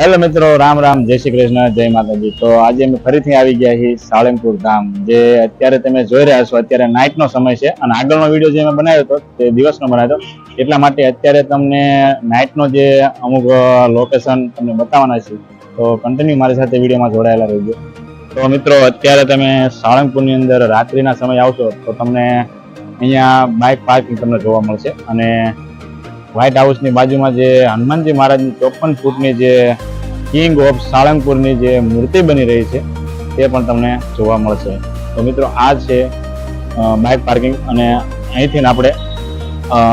Hello મિત્રો, રામ રામ, જય શ્રી કૃષ્ણ, જય માતાજી. તો આજે અમે ફરીથી આવી ગયા છીએ સાળંગપુર ધામ, જે અત્યારે તમે જોઈ રહ્યા છો, અત્યારે નાઇટનો સમય છે અને આગળનો વીડિયો જે મેં બનાવ્યો હતો, તે દિવસનો બનાવ્યો હતો. એટલા માટે અત્યારે તમને નાઇટનો જે અમુક લોકેશન તમને બતાવવાના છે, તો કન્ટિન્યુ મારી સાથે વિડીયોમાં જોડાયેલા રહેજો. તો મિત્રો, અત્યારે તમે સાળંગપુરની અંદર રાત્રિના સમય આવશો, તો તમને અહીંયા બાઇક પાર્કિંગ તમને જોવા મળશે અને વ્હાઇટ હાઉસની બાજુમાં જે હનુમાનજી મહારાજની ચોપન ફૂટની જે કિંગ ઓફ સાળંગપુરની જે મૂર્તિ બની રહી છે તે પણ તમને જોવા મળશે. તો મિત્રો, આ છે બાઇક પાર્કિંગ અને અહીંથી આપણે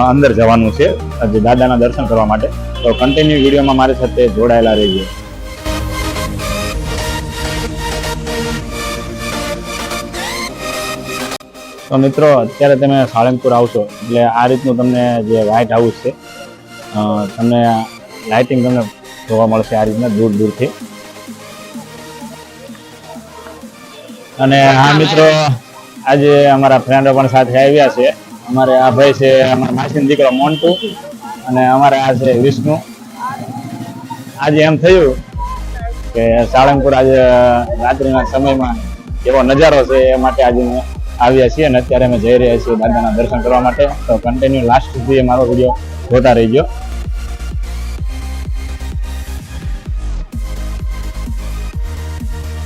અંદર જવાનું છે જે દાદાના દર્શન કરવા માટે. તો કન્ટિન્યુ વિડીયોમાં મારી સાથે જોડાયેલા રહીએ. તો મિત્રો, અત્યારે તમે સાળંગપુર આવશો, એટલે આ રીતનું તમને જે વ્હાઇટ હાઉસ છે તમને લાઇટિંગ તમને જોવા મળશે આ રીતના દૂર દૂરથી. અને હા મિત્રો, આજે અમારા ફ્રેન્ડો પણ સાથે આવ્યા છે. અમારે આ ભાઈ છે, અમારા માસીનો દીકરો મોન્ટુ અને અમારે આ છે વિષ્ણુ. આજે એમ થયું કે સાળંગપુર આજે રાત્રિના સમયમાં એવો નજારો છે એ માટે આજે અમે આવ્યા છીએ અને અત્યારે અમે જઈ રહ્યા છીએ દાદાના દર્શન કરવા માટે. તો કન્ટિન્યુ લાસ્ટ સુધી મારો વીડિયો જોતા રહીજો.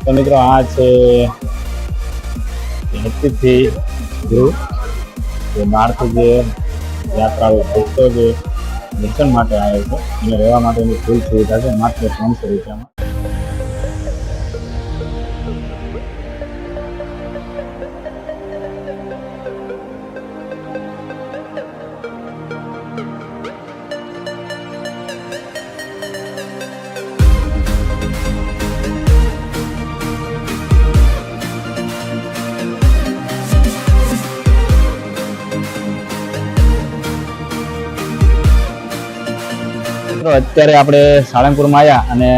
તો મિત્રો આ છે અતિથિ ગૃહ જે બહારથી જે યાત્રાળુ ભક્તો જે દર્શન માટે આવે છે, એને રહેવા માટેની ફૂલ સુવિધા છે, માત્ર ત્રણસો રૂપિયામાં. મિત્રો, અત્યારે આપણે સાળંગપુરમાં આવ્યા અને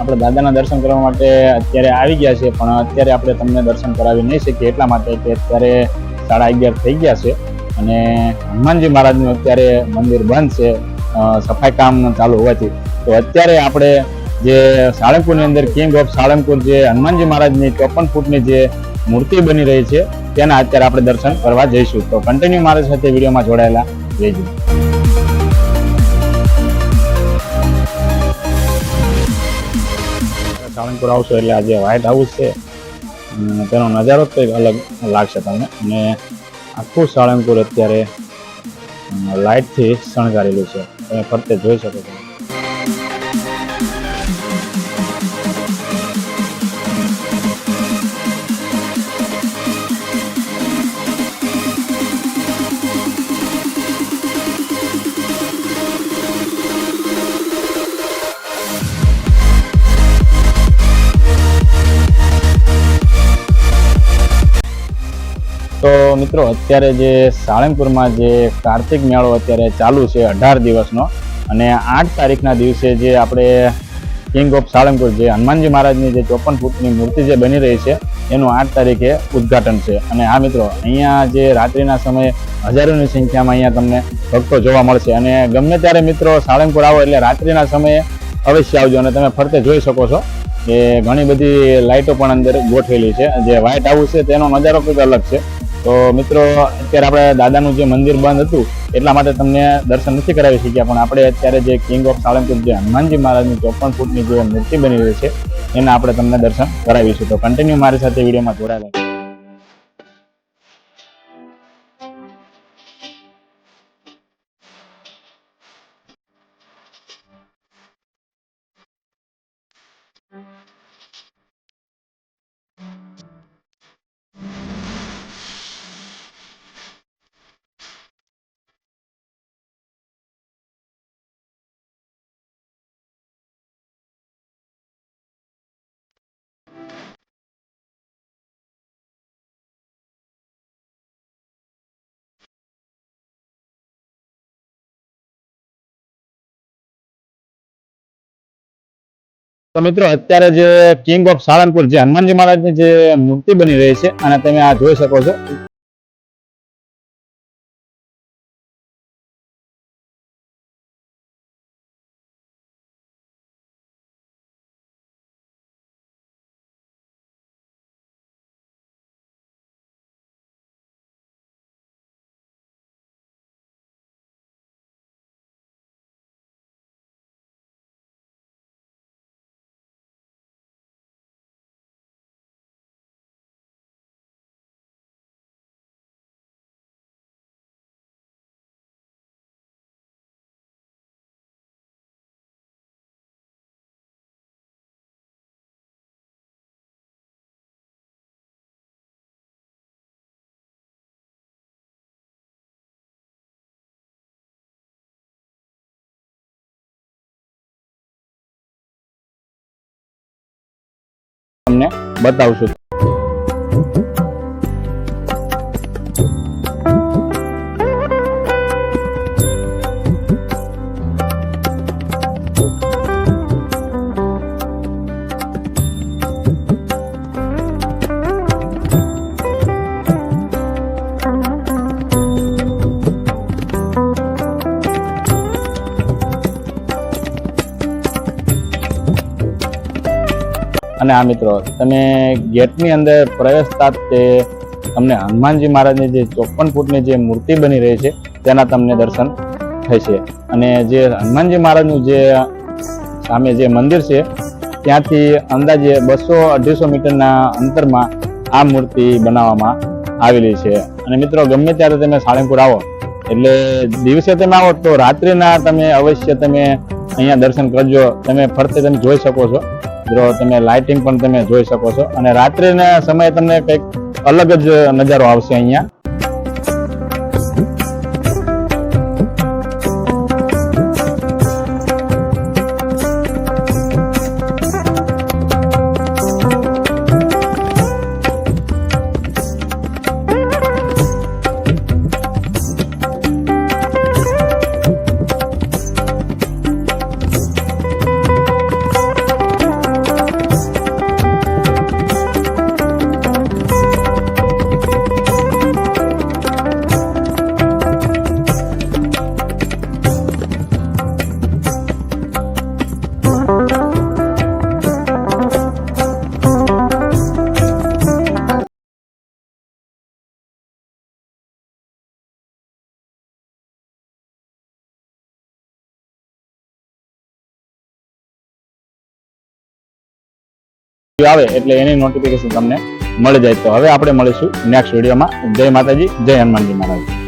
આપણે દાદાના દર્શન કરવા માટે અત્યારે આવી ગયા છે પણ અત્યારે આપણે તમને દર્શન કરાવી નહીં શકીએ એટલા માટે કે અત્યારે સાડા અગિયાર થઈ ગયા છે. અને હનુમાનજી મહારાજનું અત્યારે મંદિર બંધ છે સફાઈ કામ ચાલુ હોવાથી. તો અત્યારે આપણે જે સાળંગપુરની અંદર કિંગ ઓફ સાળંગપુર જે હનુમાનજી મહારાજની ચોપન ફૂટની જે મૂર્તિ બની રહી છે, તેના અત્યારે આપણે દર્શન કરવા જઈશું. તો કન્ટિન્યુ મારી સાથે વિડીયોમાં જોડાયેલા રહેજો. સાળંગપુર આવશો એટલે આ જે વ્હાઇટ હાઉસ છે તેનો નજારો જ કંઈક અલગ લાગશે તમને. અને આખું સાળંગપુર અત્યારે લાઇટથી શણગારેલું છે. તમે ફરતે જોઈ શકો છો. તો મિત્રો, અત્યારે જે સાળંગપુરમાં જે કાર્તિક મેળો અત્યારે ચાલુ છે, અઢાર દિવસનો, અને આઠ તારીખના દિવસે જે આપણે કિંગ ઓફ સાળંગપુર જે હનુમાનજી મહારાજની જે ચોપન ફૂટની મૂર્તિ જે બની રહી છે, એનું આઠ તારીખે ઉદ્ઘાટન છે. અને આ મિત્રો, અહીંયા જે રાત્રિના સમયે હજારોની સંખ્યામાં અહીંયા તમને ભક્તો જોવા મળશે. અને ગમે ત્યારે મિત્રો સાળંગપુર આવો એટલે રાત્રિના સમયે અવશ્ય આવજો. અને તમે ફરતે જોઈ શકો છો કે ઘણી બધી લાઇટો પણ અંદર ગોઠવેલી છે. જે વ્હાઇટ હાઉસ છે, તેનો નજારો કંઈક અલગ છે. તો મિત્રો, અત્યારે આપણે દાદાનું જે મંદિર બંધ હતું, એટલા માટે તમને દર્શન નથી કરાવી શક્યા, પણ આપણે અત્યારે જે કિંગ ઓફ સાળંગપુર જે હનુમાનજી મહારાજની ચોપન ફૂટની જે મૂર્તિ બની રહી છે, એના આપણે તમને દર્શન કરાવીશું. તો કન્ટિન્યુ મારી સાથે વિડીયોમાં જોડાયેલા તો મિત્રો, અત્યારે જે કિંગ ઓફ સાળંગપુર, જે હનુમાનજી મહારાજની જે મૂર્તિ બની રહી છે, અને તમે આ જોઈ શકો છો. તમને બતાવશું. અને આ મિત્રો, તમે ગેટની અંદર પ્રવેશતા તે તમને હનુમાનજી મહારાજની જે ચોપન ફૂટની જે મૂર્તિ બની રહી છે, તેના તમને દર્શન થશે. અને જે હનુમાનજી મહારાજનું જે સામે જે મંદિર છે, ત્યાંથી અંદાજે બસો અઢીસો મીટરના અંતરમાં આ મૂર્તિ બનાવવામાં આવેલી છે. અને મિત્રો, ગમે ત્યારે તમે સાળંગપુર આવો, એટલે દિવસે તમે આવો તો રાત્રિના તમે અવશ્ય તમે અહીંયા દર્શન કરજો. તમે ફરતે તમે જોઈ શકો છો. જો તમે લાઇટિંગ પણ તમે જોઈ શકો છો. અને રાત્રિના સમયે તમને કંઈક અલગ જ નજારો આવશે અહીંયા. આવે એટલે એની નોટિફિકેશન તમને મળી જાય. તો હવે આપણે મળીશું નેક્સ્ટ વિડીયોમાં જય માતાજી, જય હનુમાનજી મહારાજ.